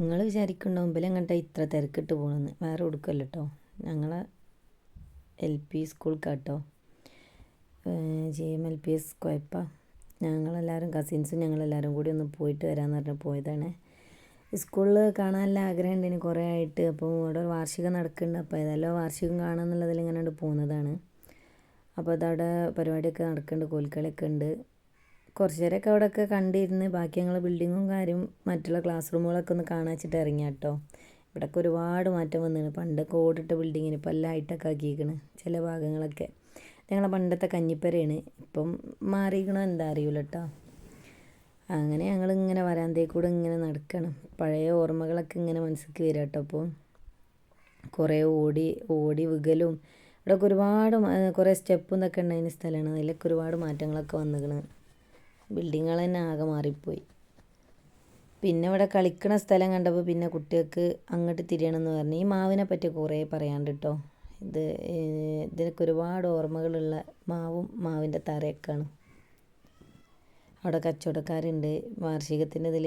നിങ്ങൾ വിചാരിക്കുന്നുണ്ടോ മുമ്പിലെങ്ങോട്ടാ ഇത്ര തിരക്കിട്ട് പോകണമെന്ന് വേറെ കൊടുക്കല്ലോ കേട്ടോ ഞങ്ങളെ L P സ്കൂൾക്കാട്ടോ? G M L P S കുഴപ്പ ഞങ്ങളെല്ലാവരും കസിൻസും ഞങ്ങളെല്ലാവരും കൂടി ഒന്ന് പോയിട്ട് വരാമെന്ന് പറഞ്ഞ് പോയതാണ്. സ്കൂളിൽ കാണാനുള്ള ആഗ്രഹം ഇനി കുറേ ആയിട്ട്. അപ്പോൾ ഇവിടെ ഒരു വാർഷികം നടക്കുന്നുണ്ട്. അപ്പോൾ ഏതായാലും വാർഷികം കാണാമെന്നുള്ളതിൽ ഇങ്ങനെ പോകുന്നതാണ്. അപ്പോൾ അതവിടെ പരിപാടിയൊക്കെ നടക്കുന്നുണ്ട് കോൽക്കളിയൊക്കെ ഉണ്ട്. കുറച്ച് നേരമൊക്കെ അവിടെയൊക്കെ കണ്ടിരുന്ന് ബാക്കി ഞങ്ങൾ ബിൽഡിങ്ങും കാര്യം മറ്റുള്ള ക്ലാസ് റൂമുകളൊക്കെ ഒന്ന് കാണാച്ചിട്ട് ഇറങ്ങിയ കേട്ടോ ഇവിടെയൊക്കെ ഒരുപാട് മാറ്റം വന്നിരുന്നു പണ്ടൊക്കെ ഓടിട്ട ബിൽഡിങ്ങിന് ഇപ്പം എല്ലാം ഹൈടെക്ക് ആക്കിയിരിക്കണ് ചില ഭാഗങ്ങളൊക്കെ. ഞങ്ങളെ പണ്ടത്തെ കഞ്ഞിപ്പരയാണ്. ഇപ്പം മാറിയിരിക്കണോ എന്താ അറിയില്ല കേട്ടോ അങ്ങനെ ഞങ്ങൾ ഇങ്ങനെ വരാന്തേ കൂടെ ഇങ്ങനെ നടക്കണം. പഴയ ഓർമ്മകളൊക്കെ ഇങ്ങനെ മനസ്സിലേക്ക് വരിക കേട്ടോ അപ്പോൾ കുറേ ഓടി ഓടി വികലും. ഇവിടെയൊക്കെ ഒരുപാട് കുറേ സ്റ്റെപ്പും ഇതൊക്കെ ഉണ്ടായിരുന്ന സ്ഥലമാണ്. അതിലൊക്കെ ഒരുപാട് മാറ്റങ്ങളൊക്കെ വന്നിക്കണ്. ബിൽഡിങ്ങുകൾ തന്നെ ആകെ മാറിപ്പോയി. പിന്നെ ഇവിടെ കളിക്കണ സ്ഥലം കണ്ടപ്പോൾ പിന്നെ കുട്ടികൾക്ക് അങ്ങോട്ട് തിരിയണമെന്ന് പറഞ്ഞു. ഈ മാവിനെ പറ്റി കുറേ പറയാണ്ട് കേട്ടോ. ഇത് ഇതിനൊക്കെ ഒരുപാട് ഓർമ്മകളുള്ള മാവും മാവിന്റെ തറയൊക്കെയാണ്. അവിടെ കച്ചവടക്കാരുണ്ട്. വാർഷികത്തിന്റെ ഇതിൽ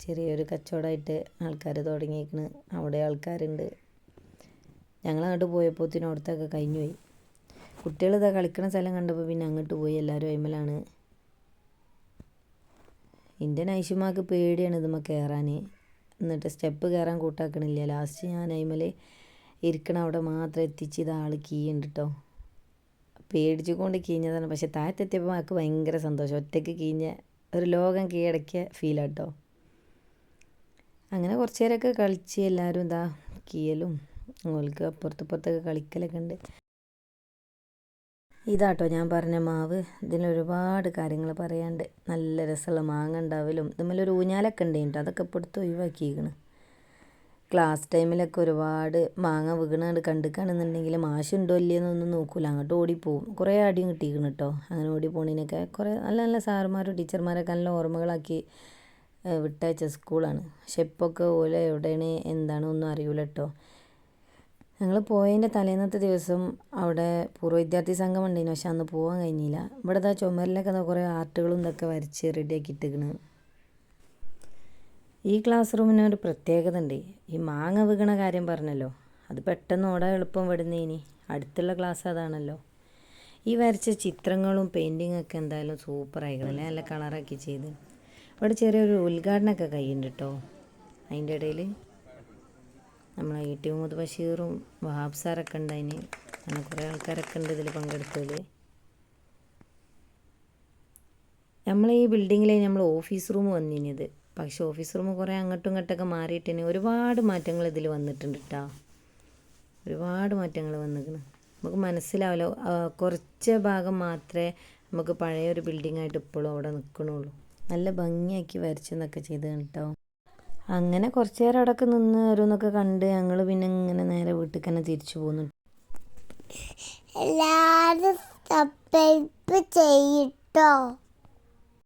ചെറിയൊരു കച്ചവടമായിട്ട് ആൾക്കാർ തുടങ്ങിയേക്കണ്. അവിടെ ആൾക്കാരുണ്ട്. ഞങ്ങൾ അങ്ങോട്ട് പോയപ്പോഴത്തേനും അവിടുത്തൊക്കെ കഴിഞ്ഞു പോയി കുട്ടികൾ ഇതാ കളിക്കണ സ്ഥലം കണ്ടപ്പോൾ പിന്നെ അങ്ങോട്ട് പോയി. എല്ലാവരും അയിമലാണ്. എന്റെ നൈഷുമാക്ക് പേടിയാണ് ഇതുമ്മ കയറാൻ എന്നിട്ട് സ്റ്റെപ്പ് കയറാൻ കൂട്ടാക്കണില്ല. ലാസ്റ്റ് ഞാൻ അതിമേൽ ഇരിക്കണ അവിടെ മാത്രം എത്തിച്ച് ഇത് ആൾ കീയുണ്ട് കേട്ടോ പേടിച്ചുകൊണ്ട് കീഞ്ഞതാണ്. പക്ഷെ താഴത്തെത്തിയപ്പോൾ ആൾക്ക് ഭയങ്കര സന്തോഷം. ഒറ്റയ്ക്ക് കീഞ്ഞ ഒരു ലോകം കീഴടക്കിയ ഫീലാട്ടോ അങ്ങനെ കുറച്ച് നേരമൊക്കെ കളിച്ച് എല്ലാവരും ഇതാ കീയലും ഓൾക്ക് അപ്പുറത്തപ്പുറത്തൊക്കെ കളിക്കലൊക്കെ ഉണ്ട് ഇതാട്ടോ ഞാൻ പറഞ്ഞ മാവ്. ഇതിനൊരുപാട് കാര്യങ്ങൾ പറയാണ്ട് നല്ല രസമുള്ള മാങ്ങ ഉണ്ടാവലും ഒരു ഊഞ്ഞാലൊക്കെ ഉണ്ട് അതൊക്കെ ഇപ്പോൾ എടുത്ത് ഒഴിവാക്കിയിരിക്കണ്. ക്ലാസ് ടൈമിലൊക്കെ ഒരുപാട് മാങ്ങ വീണാണ്ട് കണ്ടിക്കാണെന്നുണ്ടെങ്കിൽ മാഷുണ്ടോ ഇല്ലയെന്നൊന്നും നോക്കൂല. അങ്ങോട്ട് ഓടിപ്പോവും. കുറേ അടിയും കിട്ടിയിരിക്കണം കേട്ടോ. അങ്ങനെ ഓടി പോണതിനൊക്കെ കുറേ നല്ല നല്ല സാറുമാരും ടീച്ചർമാരൊക്കെ നല്ല ഓർമ്മകളാക്കി വിട്ടയച്ച സ്കൂളാണ് പക്ഷെ ഒക്കെ ഓല എവിടെയാണ് എന്താണ് ഒന്നും അറിയൂല കേട്ടോ. ഞങ്ങൾ പോയതിന്റെ തലേന്നത്തെ ദിവസം അവിടെ പൂർവ വിദ്യാർത്ഥി സംഘം ഉണ്ടായിരുന്നു പക്ഷെ അന്ന് പോകാൻ കഴിഞ്ഞില്ല. ഇവിടെ ആ ചുമരിലൊക്കെ കുറേ ആർട്ടുകളും ഇതൊക്കെ വരച്ച് റെഡിയാക്കി ഇട്ടിക്കണ്. ഈ ക്ലാസ് റൂമിന് ഒരു പ്രത്യേകത ഉണ്ട്. ഈ മാങ്ങ വീകണ കാര്യം പറഞ്ഞല്ലോ. അത് പെട്ടെന്ന് ഓടാൻ എളുപ്പം വിടുന്നേനി. അടുത്തുള്ള ക്ലാസ് അതാണല്ലോ. ഈ വരച്ച ചിത്രങ്ങളും പെയിന്റിങ് ഒക്കെ എന്തായാലും സൂപ്പർ ആയിക്കണല്ലേ നല്ല കളറാക്കി ചെയ്ത്. ഇവിടെ ചെറിയൊരു ഉദ്ഘാടനമൊക്കെ കഴിയുന്നുണ്ട് കേട്ടോ അതിന്റെ ഇടയിൽ നമ്മളെ ഇ ടി മുഹമ്മദ് ബഷീറും വഹാബ് സാറൊക്കെ ഉണ്ട് അതിന് അങ്ങനെ കുറേ ആൾക്കാരൊക്കെ ഉണ്ട് ഇതിൽ പങ്കെടുത്തത് നമ്മൾ ഈ ബിൽഡിങ്ങിൽ നമ്മൾ ഓഫീസ് റൂം വന്നിനിത് പക്ഷേ ഓഫീസ് റൂം കുറേ അങ്ങോട്ടും ഇങ്ങോട്ടൊക്കെ മാറിയിട്ടിന്. ഒരുപാട് മാറ്റങ്ങൾ ഇതിൽ വന്നിട്ടുണ്ട് കേട്ടോ ഒരുപാട് മാറ്റങ്ങൾ വന്നിരിക്കുന്നു നമുക്ക് മനസ്സിലാവില്ല കുറച്ച് ഭാഗം മാത്രമേ നമുക്ക് പഴയ ഒരു ബിൽഡിംഗ് ആയിട്ട് ഇപ്പോഴും അവിടെ നിൽക്കണുള്ളൂ നല്ല ഭംഗിയാക്കി വരച്ചെന്നൊക്കെ ചെയ്ത് കേട്ടോ അങ്ങനെ കുറച്ച് നേരം അവിടെയൊക്കെ നിന്ന് ഓരോന്നൊക്കെ കണ്ട് ഞങ്ങൾ പിന്നെ ഇങ്ങനെ നേരെ വീട്ടിൽ തന്നെ തിരിച്ചു പോന്നു. എല്ലാവരും സബ്സ്ക്രൈബ് ചെയ്യട്ടോ